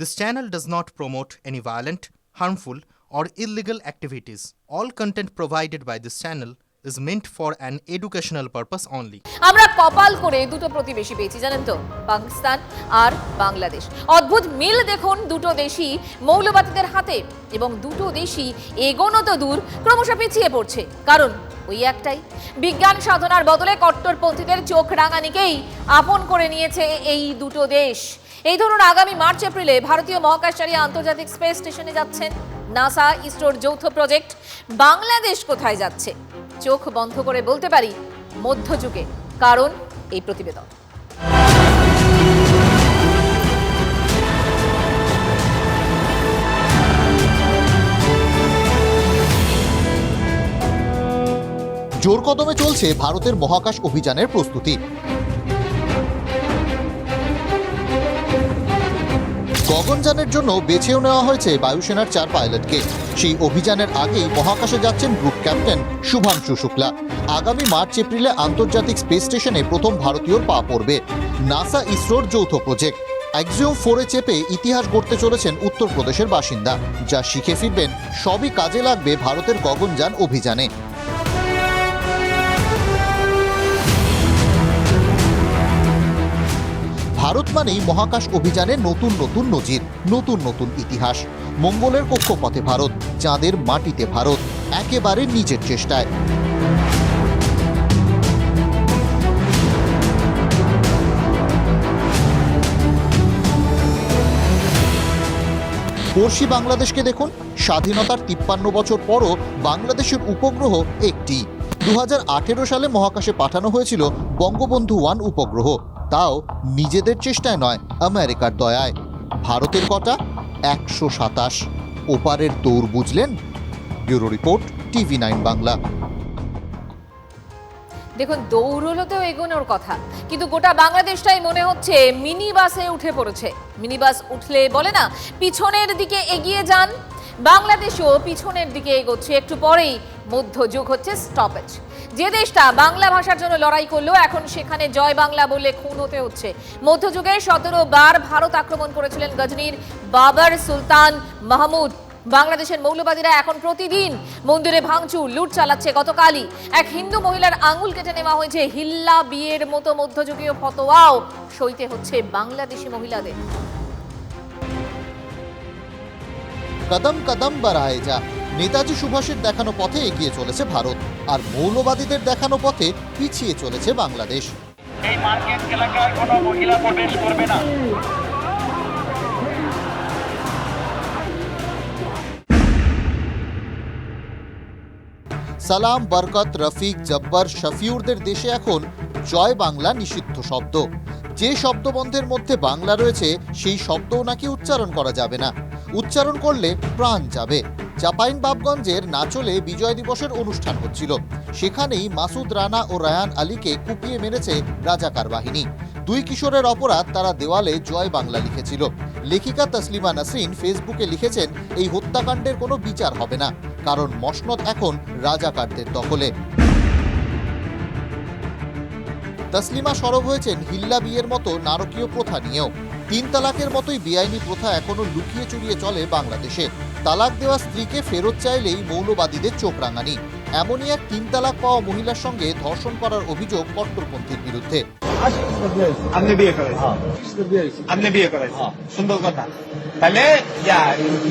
This channel does not promote any violent, harmful, or illegal activities. All content provided by this channel is meant for an educational purpose only. আমরা কপাল করে দুটো প্রতিবেশী পেয়েছি জানেন তো? পাকিস্তান আর বাংলাদেশ। অদ্ভুত মিল দেখুন দুটো দেশই মৌলবাদীদের হাতে এবং দুটো দেশই এগোনো তো দূর ক্রমশ পিছিয়ে পড়ছে। কারণ ওই একটাই। বিজ্ঞান সাধনার বদলে কট্টরপন্থীদের চোখ রাঙানিকেই আপন করে নিয়েছে এই দুটো দেশ। এই ধরুন আগামী মার্চ, এপ্রিলে ভারতীয় মহাকাশচারী আন্তর্জাতিক স্পেস স্টেশনে যাচ্ছেন। নাসা ইসরোর যৌথ প্রজেক্ট বাংলাদেশ কোথায় যাচ্ছে? চোখ বন্ধ করে বলতে পারি, মধ্যযুগে, কারণ এই প্রতিবেদন। জোর কদমে চলছে ভারতের মহাকাশ অভিযানের প্রস্তুতি। গগনযানের জন্য বেছেও নেওয়া হয়েছে বায়ুসেনার চার পাইলটকে। সেই অভিযানের আগেই মহাকাশে যাচ্ছেন গ্রুপ ক্যাপ্টেন শুভাংশু শুক্লা। আগামী মার্চ, এপ্রিলে আন্তর্জাতিক স্পেস স্টেশনে প্রথম ভারতীয়র পা পড়বে। নাসা ইসরোর যৌথ প্রজেক্ট। অ্যাক্সিওম ফোরে চেপে ইতিহাস গড়তে চলেছেন উত্তরপ্রদেশের বাসিন্দা, যা শিখে ফিরবেন সবই কাজে লাগবে ভারতের গগনযান অভিযানে। মানেই মহাকাশ অভিযানে নতুন নতুন নজির, নতুন নতুন ইতিহাস। মঙ্গলের কক্ষপথে ভারত, চাঁদের মাটিতে ভারত, একেবারে নিজের চেষ্টায়। পড়শি বাংলাদেশকে দেখুন, স্বাধীনতার তিপ্পান্ন বছর পরও বাংলাদেশের উপগ্রহ একটি। দু হাজার আঠেরো সালে মহাকাশে পাঠানো হয়েছিল বঙ্গবন্ধু ওয়ান উপগ্রহ। তাও নিজেদের চেষ্টায় নয়, আমেরিকার দয়ায়। ভারতের কটা? একশো সাতাশ। ওপারের দৌড় বুঝলেন? Bureau report, TV nine Bangla. দেখুন দৌড়লোতেও এগোনোর কথা, কিন্তু গোটা বাংলাদেশটাই মনে হচ্ছে মিনি বাসে উঠে পড়েছে। মিনি বাস উঠলে বলে না, পিছনের দিকে এগিয়ে যান। বাংলাদেশও পিছনের দিকে এগোচ্ছে, একটু পরেই মধ্যযুগ হচ্ছে স্টপেজ যে দেশটা বাংলা ভাষার জন্য লড়াই করল, এখন সেখানে জয় বাংলা বলে খুন হতে হচ্ছে। মধ্যযুগে সতেরো বার ভারত আক্রমণ করেছিলেন গজনীর বাবর সুলতান মাহমুদ। বাংলাদেশের মৌলবাদীরা এখন প্রতিদিন মন্দিরে ভাঙচুর, লুট চালাচ্ছে। গতকালই এক হিন্দু মহিলার আঙুল কেটে নেওয়া হয়েছে। হিল্লা বিয়ের মতো মধ্যযুগীয় ফতোয়াও সইতে হচ্ছে বাংলাদেশি মহিলাদের। কদম কদম বাড়ায় যা। নেতাজি সুভাষের দেখানো পথে এগিয়ে চলেছে ভারত আর মৌলবাদীদের দেখানো পথে পিছিয়ে চলেছে বাংলাদেশ। এই মার্কেট এলাকায় কোনো মহিলা প্রবেশ করবে না। সালাম বরকত রফিক জব্বার শফিউরদের দেশে এখন জয় বাংলা নিষিদ্ধ শব্দ। যে শব্দবন্ধের মধ্যে বাংলা রয়েছে সেই শব্দও নাকি উচ্চারণ করা যাবে না। উচ্চারণ করলে প্রাণ যাবে। চাপাইন বাবগঞ্জের নাচলে বিজয় দিবসের অনুষ্ঠান হচ্ছিল। সেখানেই মাসুদ রানা ও রায়ান আলীকে কুপিয়ে মেরেছে রাজাকার বাহিনী। দুই কিশোরের অপরাধ তারা দেওয়ালে জয় বাংলা লিখেছিল। লেখিকা তসলিমা নাসরিন ফেসবুকে লিখেছেন, এই হত্যাকাণ্ডের কোনো বিচার হবে না, কারণ মসনদ এখন রাজাকারদের দখলে। তসলিমা সরব হয়েছেন হিল্লা বিয়ের মতো নারকীয় প্রথা নিয়েও। তিন তালাকের মতোই বেআইনি প্রথা এখনও লুকিয়ে চুরিয়ে চলে বাংলাদেশে। তালাক দেওয়া স্ত্রীকে ফেরত চাইলেই মৌলবাদীদের চোখ রাঙানি। এমনই এক তিন তালাক পাওয়া মহিলার সঙ্গে ধর্ষণ করার অভিযোগ কট্টরপন্থীর বিরুদ্ধে। আপনি বিয়ে করেছেন আপনি বিয়ে করেছেন সুন্দর কথা। তাহলে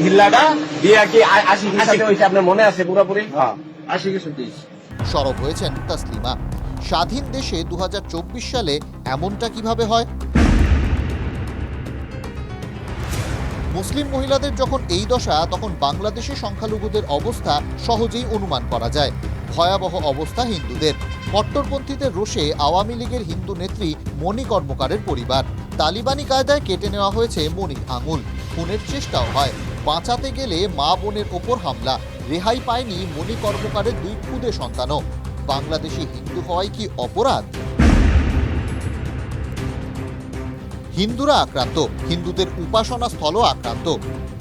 হিল্লাটা বিয়ে কি আশি হয়েছে আপনার মনে আছে পুরোপুরি? হ্যাঁ। আশি সরব হয়েছেন তসলিমা। স্বাধীন দেশে দু হাজার চব্বিশ সালে এমনটা কীভাবে হয়? মুসলিম মহিলাদের যখন এই দশা, তখন বাংলাদেশে সংখ্যালঘুদের অবস্থা সহজেই অনুমান করা যায়। ভয়াবহ অবস্থা হিন্দুদের। কট্টরপন্থীদের রোষে আওয়ামী লীগের হিন্দু নেত্রী মণি কর্মকারের পরিবার। তালিবানি কায়দায় কেটে নেওয়া হয়েছে মণির আঙুল। খুনের চেষ্টাও হয়। বাঁচাতে গেলে মা বোনের ওপর হামলা। রেহাই পায়নি মণি কর্মকারের দুই খুদে সন্তানও। বাংলাদেশি হিন্দু হওয়াই কি অপরাধ? হিন্দুরা আক্রান্ত, হিন্দুদের উপাসনা স্থলও আক্রান্ত।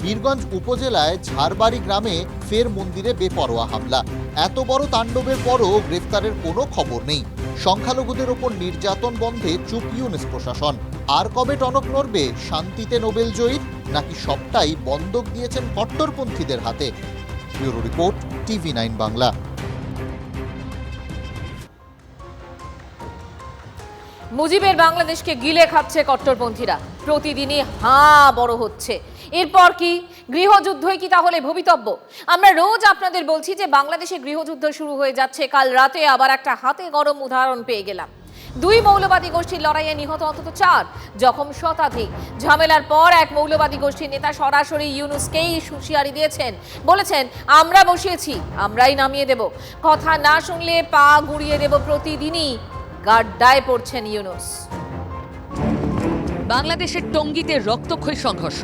বীরগঞ্জ উপজেলায় ঝাড়বাড়ি গ্রামে ফের মন্দিরে বেপরোয়া হামলা। এত বড় তাণ্ডবের পরও গ্রেফতারের কোনো খবর নেই। সংখ্যালঘুদের ওপর নির্যাতন বন্ধে চুপ ইউনিস প্রশাসন। আর কবে টনক নড়বে, শান্তিতে নোবেল জয়ীর, নাকি সবটাই বন্ধক দিয়েছেন কট্টরপন্থীদের হাতে? Bureau report TV nine Bangla. মুজিবের বাংলাদেশকে গিলে খাচ্ছে কট্টরপন্থীরা। প্রতিদিনই হাঁ বড় হচ্ছে। এরপর কি? গৃহযুদ্ধই কি তাহলে ভবিতব্য? আমরা রোজ আপনাদের বলছি যে বাংলাদেশে গৃহযুদ্ধ শুরু হয়ে যাচ্ছে। কাল রাতে আবার একটা হাতে গরম উদাহরণ পেয়ে গেলাম। দুই মৌলবাদী গোষ্ঠীর লড়াইয়ে নিহত অন্তত চার, জখম শতাধিক। ঝামেলার পর এক মৌলবাদী গোষ্ঠীর নেতা সরাসরি ইউনুসকেই হুঁশিয়ারি দিয়েছেন। বলেছেন, আমরা বসিয়েছি, আমরাই নামিয়ে দেব। কথা না শুনলে পা গুড়িয়ে দেব প্রতিদিনই। গাড্ডায় পড়ছেন ইউনুস। বাংলাদেশের টঙ্গীতে রক্তক্ষয়ী সংঘর্ষ।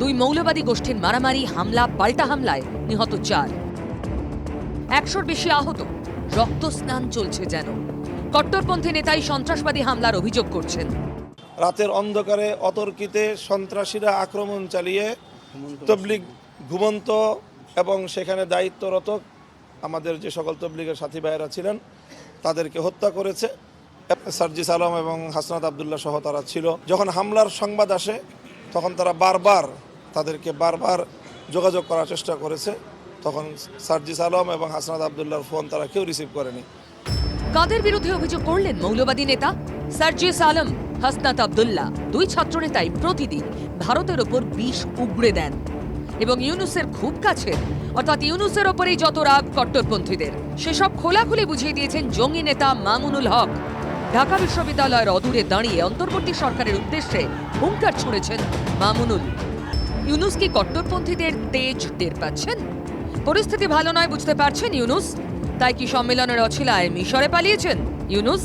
দুই মৌলবাদী গোষ্ঠীর মারামারি হামলা পাল্টা হামলায় নিহত চার। একশোর বেশি আহত। রক্ত স্নান চলছে যেন। কট্টরপন্থী নেতাই সন্ত্রাসবাদী হামলার অভিযোগ করছেন। রাতের অন্ধকারে অতর্কিতে সন্ত্রাসীরা আক্রমণ চালিয়ে তবলিগ ঘুমন্ত এবং সেখানে দায়িত্বরত আমাদের যে সকল তবলিগের সাথী ভাইয়েরা ছিলেন তাদেরকে হত্যা করেছে। সার্জিস আলম এবং হাসনাত আবদুল্লাহ সহ তারা ছিল। যখন হামলার সংবাদ আসে, তখন তারা বারবার তাদেরকে বারবার যোগাযোগ করার চেষ্টা করেছে। তখন সার্জিস আলম এবং হাসনাত আবদুল্লাহর ফোন তারা কেউ রিসিভ করেনি। কাদের বিরুদ্ধে অভিযোগ করলেন মৌলবাদী নেতা? সার্জিস আলম, হাসনাত আবদুল্লাহ, দুই ছাত্রনেতাই প্রতিদিন ভারতের ওপর বিষ উগড়ে দেন। এবং ইউনুসের খুব কাছে অর্থাৎ ইউনুসের ওপরেই যত রাগ কট্টরপন্থীদের। সেসব খোলাখুলি বুঝিয়ে দিয়েছেন জঙ্গি নেতা মামুনুল হক। ঢাকা বিশ্ববিদ্যালয়ের অদূরে দাঁড়িয়ে অন্তর্বর্তী সরকারের উদ্দেশ্যে হুঙ্কার ছুঁড়েছেন মামুনুল। ইউনুস কি কট্টরপন্থীদের তেজ টের পাচ্ছেন? পরিস্থিতি ভালো নয় বুঝতে পারছেন ইউনুস? তাই কি সম্মেলনের অছিলায় মিশরে পালিয়েছেন ইউনুস?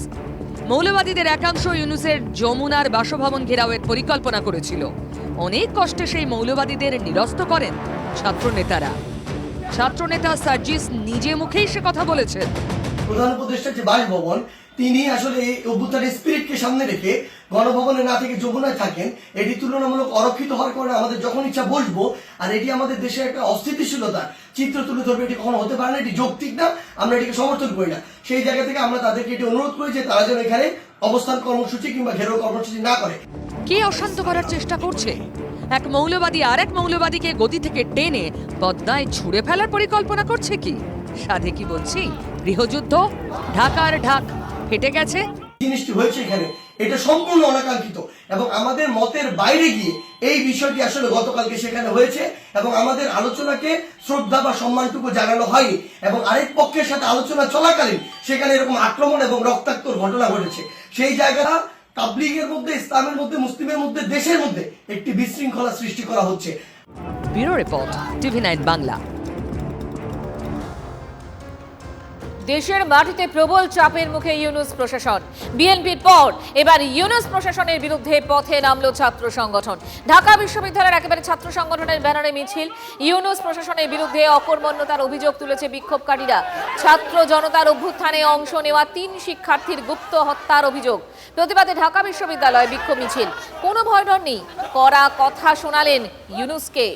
মৌলবাদীদের একাংশ ইউনুসের যমুনার বাসভবন ঘেরাওয়ের পরিকল্পনা করেছিল। অনেক কষ্টে সেই মৌলবাদীদের নিরস্ত করেন ছাত্রনেতারা। ছাত্রনেতা সার্জিস নিজে মুখেই সে কথা বলেছেন। প্রধান উপদেষ্টা যে বাসভবন, তিনি আসলে এই অভ্যুত্থানের স্পিরিটকে সামনে রেখে গণভবনে না থেকে যমুনায় থাকেন। এটি তুলনামূলক অরক্ষিত হওয়ার কারণে আমাদের যখন ইচ্ছা বসবো, আর এটি আমাদের দেশের একটা অস্থিতিশীলতা, চিত্র তুলে ধরবে, এটি কখনো হতে পারে না, এটি যৌক্তিক না, আমরা এটিকে সমর্থন করি না। সেই জায়গা থেকে আমরা তাদেরকে এটি অনুরোধ করি যে তারা যেন এখানে অবস্থান কর্মসূচি কিংবা ঘেরো কর্মসূচি না করে। কে অশান্ত করার চেষ্টা করছে? এক মৌলবাদী আর এক মৌলবাদীকে গদি থেকে টেনে পদ্মায় ছুঁড়ে ফেলার পরিকল্পনা করছে কি? সাধে কি বলছি? গৃহযুদ্ধ? ঢাকার ঢাক ফেটে গেছে? জিনিসটি হয়েছে এখানে। এটা সম্পূর্ণ অনাকাঙ্ক্ষিত। এবং আমাদের মতের বাইরে গিয়ে এই বিষয়টি আসলে গতকালকে সেখানে হয়েছে এবং আমাদের আলোচনাকে শ্রদ্ধা বা সম্মানটুকু জানানো হয়নি। এবং আরেক পক্ষের সাথে আলোচনা চলাকালীন সেখানে এরকম আক্রমণ এবং রক্তাক্ত ঘটনা ঘটেছে। সেই জায়গাটা তাবলিগের মধ্যে ইসলামের মধ্যে মুসলিমের মধ্যে দেশের মধ্যে একটি বিশৃঙ্খলা সৃষ্টি করা হচ্ছে। Bureau report TV nine Bangla. দেশের মাটিতে প্রবল চাপের মুখে ইউনুস প্রশাসন। বিএনপির পর এবার ইউনুস প্রশাসনের বিরুদ্ধে পথে নামলো ছাত্র সংগঠন। ঢাকা বিশ্ববিদ্যালয়ের একেবারে ছাত্র সংগঠনের ব্যানারে মিছিল। ইউনুস প্রশাসনের বিরুদ্ধে অকর্মণ্যতার অভিযোগ তুলেছে বিক্ষোভকারীরা। ছাত্র জনতার অভ্যুত্থানে অংশ নেওয়া তিন শিক্ষার্থীর গুপ্ত হত্যার অভিযোগ। প্রতিবাদে ঢাকা বিশ্ববিদ্যালয়ে বিক্ষোভ মিছিল। কোনো ভয় ডর নেই। করা কথা শোনালেন ইউনুসকে।